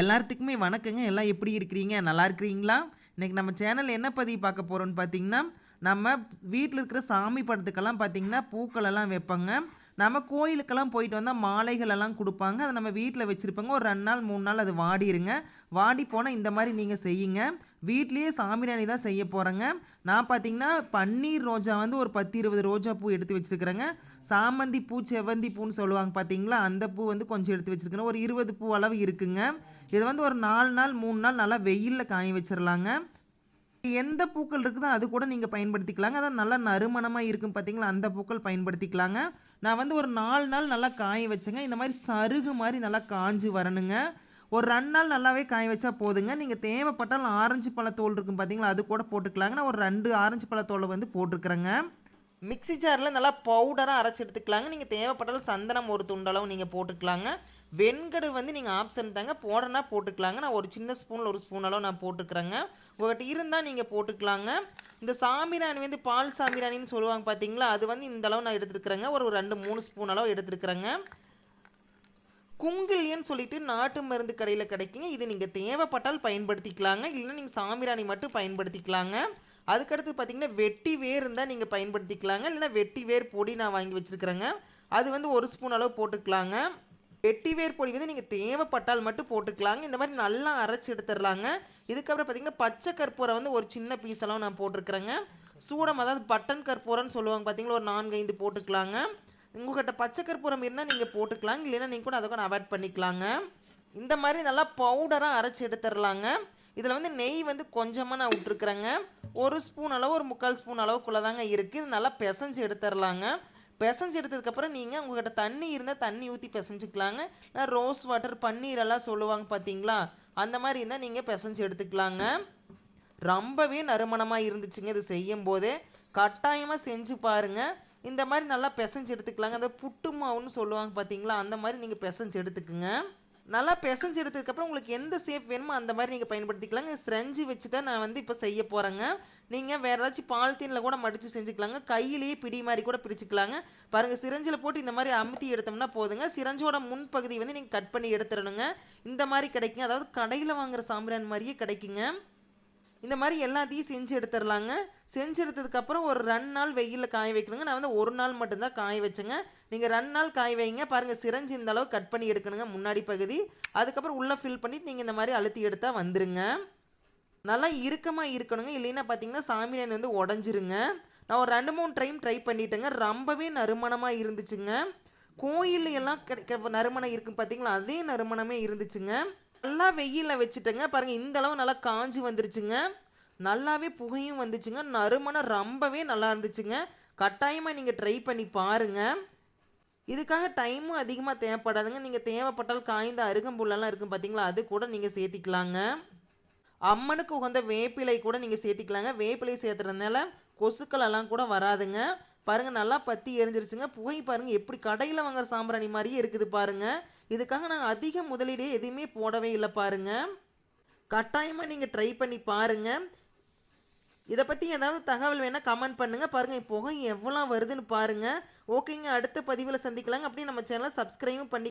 எல்லாத்துக்குமே வணக்கங்க. எல்லாம் எப்படி இருக்கிறீங்க? நல்லா இருக்கிறீங்களா? இன்றைக்கி நம்ம சேனல் என்ன பதிவு பார்க்க போகிறோம்னு பார்த்தீங்கன்னா நம்ம வீட்டில் இருக்கிற சாமி படத்துக்கெல்லாம் பார்த்தீங்கன்னா பூக்கள் எல்லாம் வைப்பாங்க. நம்ம கோயிலுக்கெல்லாம் போயிட்டு வந்தால் மாலைகளெல்லாம் கொடுப்பாங்க. அதை நம்ம வீட்டில் வச்சுருப்பாங்க. ஒரு ரெண்டு நாள் மூணு நாள் அது வாடிருங்க. வாடி போனால் இந்த மாதிரி நீங்கள் செய்யுங்க. வீட்லேயே சாமிராணி தான் செய்ய போகிறேங்க நான் பார்த்தீங்கன்னா பன்னீர் ரோஜா வந்து ஒரு பத்து இருபது ரோஜா பூ எடுத்து வச்சுருக்கிறேங்க. சாமந்தி பூ செவ்வந்தி பூன்னு சொல்லுவாங்க பார்த்தீங்களா அந்த பூ வந்து கொஞ்சம் எடுத்து வச்சுருக்கேன். ஒரு இருபது பூ அளவு இருக்குங்க. இது வந்து ஒரு நாலு நாள் மூணு நாள் நல்லா வெயிலில் காய வச்சிடலாங்க எந்த பூக்கள் இருக்குதோ அது கூட நீங்கள் பயன்படுத்திக்கலாங்க. அதான் நல்லா நறுமணமாக இருக்கும் பார்த்தீங்களா அந்த பூக்கள் பயன்படுத்திக்கலாங்க. நான் வந்து ஒரு நாலு நாள் நல்லா காய வச்சேங்க. இந்த மாதிரி சருகு மாதிரி நல்லா காஞ்சு வரணுங்க. ஒரு ரெண்டு நாள் நல்லாவே காய வச்சா போதுங்க. நீங்கள் தேவைப்பட்டால் ஆரஞ்சு பழத்தோல் இருக்கும் பார்த்தீங்களா அது கூட போட்டுக்கலாங்க. நான் ஒரு ரெண்டு ஆரஞ்சு பழத்தோலை வந்து போட்டிருக்கிறேங்க. மிக்ஸி ஜாரில் நல்லா பவுடராக அரைச்சி எடுத்துக்கலாங்க. நீங்கள் தேவைப்பட்டாலும் சந்தனம் ஒரு துண்டளவு நீங்கள் போட்டுக்கலாங்க. வெண்கடு வந்து நீங்கள் ஆப்ஷன் தாங்க. போடனா போட்டுக்கலாங்க. நான் ஒரு சின்ன ஸ்பூனில் ஒரு ஸ்பூன் அளவு நான் போட்டுக்கிறேங்க. உங்கள்கிட்ட இருந்தால் நீங்கள் போட்டுக்கலாங்க. இந்த சாமிராணி வந்து பால் சாமிராணின்னு சொல்லுவாங்க பார்த்தீங்களா அது வந்து இந்த அளவு நான் எடுத்துருக்குறேங்க. ஒரு ரெண்டு மூணு ஸ்பூன் அளவு எடுத்துருக்குறேங்க. குங்கிலியன்னு சொல்லிட்டு நாட்டு மருந்து கடையில் கிடைக்குங்க. இது நீங்கள் தேவைப்பட்டால் பயன்படுத்திக்கலாங்க. இல்லைன்னா நீங்கள் சாமிராணி மட்டும் பயன்படுத்திக்கலாங்க. அதுக்கடுத்து பார்த்தீங்கன்னா வெட்டி வேர் இருந்தால் நீங்கள் பயன்படுத்திக்கலாங்க. இல்லைன்னா வெட்டி வேர் பொடி நான் வாங்கி வச்சுருக்கிறேங்க. அது வந்து ஒரு ஸ்பூன் அளவு போட்டுக்கலாங்க. வெட்டி வேர் பொடி வந்து நீங்கள் தேவைப்பட்டால் மட்டும் போட்டுக்கலாங்க. இந்த மாதிரி நல்லா அரைச்சி எடுத்துடலாங்க. இதுக்கப்புறம் பார்த்தீங்கன்னா பச்சை கற்பூரம் வந்து ஒரு சின்ன பீஸ் அளவு நான் போட்டிருக்கிறேங்க. சூடம் அதாவது பட்டன் கற்பூரம்னு சொல்லுவாங்க பார்த்தீங்களா ஒரு நான்கு ஐந்து போட்டுக்கலாங்க. உங்கள்கிட்ட பச்சை கற்பூரம் இருந்தால் நீங்கள் போட்டுக்கலாங்க இல்லைன்னா நீங்கள் கூட அதை கூட அவாய்ட் பண்ணிக்கலாங்க. இந்த மாதிரி நல்லா பவுடராக அரைச்சி எடுத்துடலாங்க இதில் வந்து நெய் வந்து கொஞ்சமாக நான் விட்ருக்குறேங்க ஒரு ஸ்பூன் அளவு ஒரு முக்கால் ஸ்பூன் அளவுக்குள்ளே தாங்க இருக்குது இது நல்லா பிசைஞ்சு எடுத்துடலாங்க பிசைஞ்சு எடுத்ததுக்கப்புறம் நீங்கள் உங்கள்கிட்ட தண்ணி இருந்தால் தண்ணி ஊற்றி பிசைஞ்சிக்கலாங்க. நான் ரோஸ் வாட்டர் பன்னீரெல்லாம் சொல்லுவாங்க பார்த்தீங்களா அந்த மாதிரி இருந்தால் நீங்கள் பிசைஞ்சு எடுத்துக்கலாங்க. ரொம்பவே நறுமணமாக இருந்துச்சுங்க இது செய்யும் போது கட்டாயமாக செஞ்சு பாருங்கள் இந்த மாதிரி நல்லா பிசைஞ்சு எடுத்துக்கலாங்க. அந்த புட்டு மாவுன்னு சொல்லுவாங்க பார்த்தீங்களா அந்த மாதிரி நீங்கள் பிசைஞ்சு எடுத்துக்குங்க. நல்லா பிசைஞ்சு எடுத்ததுக்கப்புறம் உங்களுக்கு எந்த சேஃப் வேணுமோ அந்த மாதிரி நீங்கள் பயன்படுத்திக்கலாங்க. ஸ்ரெஞ்சு வச்சு தான் நான் வந்து இப்போ செய்ய போகிறேங்க நீங்கள் வேறு ஏதாச்சும் பாலித்தீனில் கூட மடித்து செஞ்சுக்கலாங்க. கையிலேயே பிடி மாதிரி கூட பிரிச்சுக்கலாங்க. பாருங்கள் சிரஞ்சில் போட்டு இந்த மாதிரி அமுத்தி எடுத்தோம்னா போதுங்க. சிரஞ்சோட முன்பகுதி வந்து நீங்கள் கட் பண்ணி எடுத்துடணுங்க. இந்த மாதிரி கிடைக்குங்க. அதாவது கடையில் வாங்குற சாம்பிரான் மாதிரியே கிடைக்குங்க. இந்த மாதிரி எல்லாத்தையும் செஞ்சு எடுத்துடலாங்க. செஞ்சு எடுத்ததுக்கப்புறம் ஒரு ரெண்டு நாள் வெயிலில் காய வைக்கணுங்க. நான் வந்து ஒரு நாள் மட்டும்தான் காய வச்சேங்க. நீங்கள் ரெண்டு நாள் காய வைங்க. பாருங்கள் சிரஞ்சு இந்த அளவு கட் பண்ணி எடுக்கணுங்க முன்னாடி பகுதி. அதுக்கப்புறம் உள்ளே ஃபில் பண்ணிவிட்டு நீங்கள் இந்த மாதிரி அழுத்தி எடுத்தால் வந்துருங்க. நல்லா இறுக்கமாக இருக்கணுங்க. இல்லைன்னா பார்த்தீங்கன்னா சாமியான் வந்து உடஞ்சிருங்க. நான் ஒரு ரெண்டு மூணு டைம் ட்ரை பண்ணிட்டேங்க. ரொம்பவே நறுமணமாக இருந்துச்சுங்க. கோயில் எல்லாம் கிடைக்க நறுமணம் இருக்கும் பார்த்தீங்களா அதே நறுமணமே இருந்துச்சுங்க. நல்லா வெயிலில் வச்சுட்டேங்க. பாருங்கள் இந்த அளவு நல்லா காஞ்சி வந்துருச்சுங்க. நல்லாவே புகையும் வந்துச்சுங்க. நறுமணம் ரொம்பவே நல்லா இருந்துச்சுங்க. கட்டாயமாக நீங்கள் ட்ரை பண்ணி பாருங்கள் இதுக்காக டைமும் அதிகமாக தேவைப்படாதுங்க. நீங்கள் தேவைப்பட்டால் காய்ந்த அருகம்புல்லெல்லாம் இருக்கும் பார்த்தீங்களா அது கூட நீங்கள் சேர்த்திக்கலாங்க. அம்மனுக்கு உகந்த வேப்பிலை கூட நீங்கள் சேர்த்திக்கலாங்க. வேப்பிலை சேர்த்துறதுனால கொசுக்கள் எல்லாம் கூட வராதுங்க. பாருங்கள் நல்லா பற்றி எரிஞ்சிருச்சுங்க. புகை பாருங்கள் எப்படி கடையில் வாங்குற சாம்பிராணி மாதிரியே இருக்குது பாருங்கள் இதுக்காக நான் அதிக முதலீடே எதுவுமே போடவே இல்லை பாருங்கள் கட்டாயமாக நீங்கள் ட்ரை பண்ணி பாருங்கள் இதை பற்றி ஏதாவது தகவல் வேணால் கமெண்ட் பண்ணுங்கள் பாருங்கள் இப்போ எவ்வளோ வருதுன்னு பாருங்கள் ஓகேங்க அடுத்த பதிவில் சந்திக்கலாங்க. அப்படியே நம்ம சேனலை சப்ஸ்கிரைபும் பண்ணி